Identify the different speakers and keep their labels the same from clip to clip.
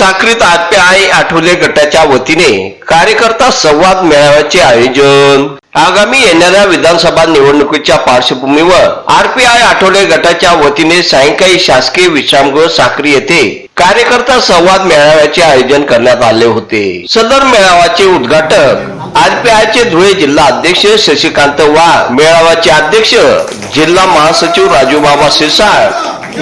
Speaker 1: साक्रीत RPI Athawale गटाच्या वतीने कार्यकर्ता संवाद मेळाव्याचे आयोजन. आगामी येणाऱ्या विधानसभा निवडणुकीच्या पार्श्वभूमीवर आरपीआय आठवले गटाच्या वतीने सायंकाळी शासकीय विश्रामगृह साखरी येथे कार्यकर्ता संवाद मेळाव्याचे आयोजन करण्यात आले होते. सदर मेळाव्याचे उद्घाटक आरपीआयचे धुळे जिल्हा अध्यक्ष शशिकांत वाघ मेळाव्याचे अध्यक्ष जिल्हा महासचिव राजूबाबा सिरसाळ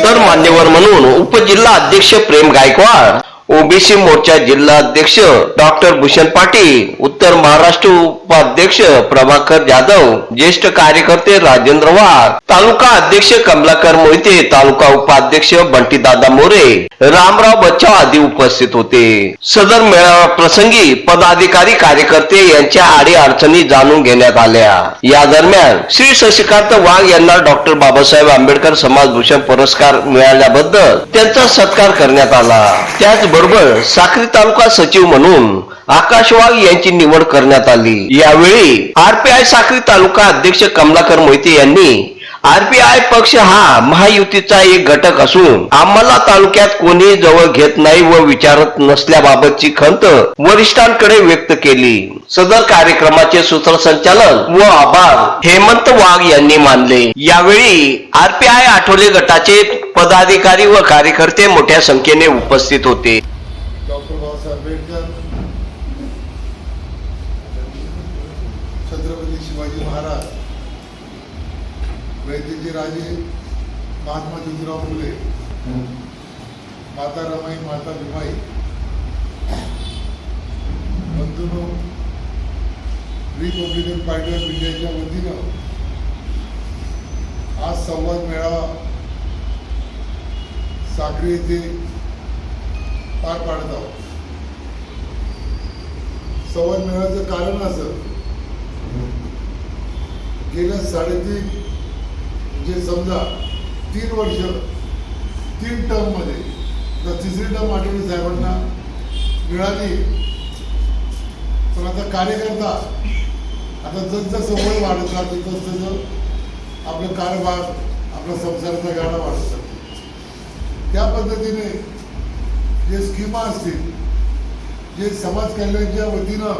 Speaker 1: तर मान्यवर म्हणून उपजिल्हा अध्यक्ष प्रेम गायकवाड ओबीसी मोर्चा जिल्हाध्यक्ष डॉक्टर भूषण पाटील उत्तर महाराष्ट्र उपाध्यक्ष प्रभाकर जाधव ज्येष्ठ कार्यकर्ते राजेंद्र वाघ तालुका अध्यक्ष कमलाकर मोहिते तालुका उपाध्यक्ष बंटीदादा मोरे रामराव बच्चाव आदी उपस्थित होते. सदर मेळावा प्रसंगी पदाधिकारी कार्यकर्ते यांच्या आडी अडचणी जाणून घेण्यात आल्या. या दरम्यान श्री शशिकांत वाघ यांना डॉक्टर बाबासाहेब आंबेडकर समाजभूषण पुरस्कार मिळाल्याबद्दल त्यांचा सत्कार करण्यात आला. बरोबर. साक्री तालुका सचिव म्हणून आकाश वाघ यांची निवड करण्यात आली. यावेळी आरपीआय साक्री तालुका अध्यक्ष कमलाकर मोहिते यांनी आरपीआय पक्ष हा महायुतीचा एक घटक असून आम्हाला तालुक्यात कोणी जवळ घेत नाही व विचारत नसल्याबाबतची खंत वरिष्ठांकडे व्यक्त केली. सदर कार्यक्रमाचे सूत्रसंचालन व आभार हेमंत वाघ यांनी मानले. यावेळी आरपीआय आठवले गटाचे पदाधिकारी व कार्यकर्ते मोठ्या संख्येने उपस्थित होते.
Speaker 2: डॉक्टर बाबासाहेब आंबेडकर छत्रपती शिवाजी महाराज राजे महात्मा ज्योतिराव फुले. माता रमाई माता भीमाई. बंधूनो रिपब्लिकन पार्टी ऑफ इंडियाच्या वतीनं आज संवाद मेळावा साक्री येथे पार पाडत आहोत. संवाद मेळाव्याचं कारण असं गेल्या साडेतीन जे समजा तीन वर्ष तीन टर्ममध्ये तर तिसरी टर्म आठवणी साहेबांना मिळाली. पण आता कार्यकर्ता आता जसं वय वाढत राहतं तसतसं तसं आपलं कारभार आपला संसाराचा गाडा वाढत. जातो त्या पद्धतीने जे स्कीमा असतील जे समाज कल्याणच्या वतीनं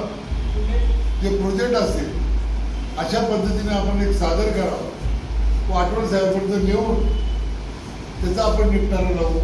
Speaker 2: जे प्रोजेक्ट असतील अशा पद्धतीने आपण एक सादर करावं. तो आठवण साहेबांपर्यंत नेऊन त्याचा आपण निपटारा लावू.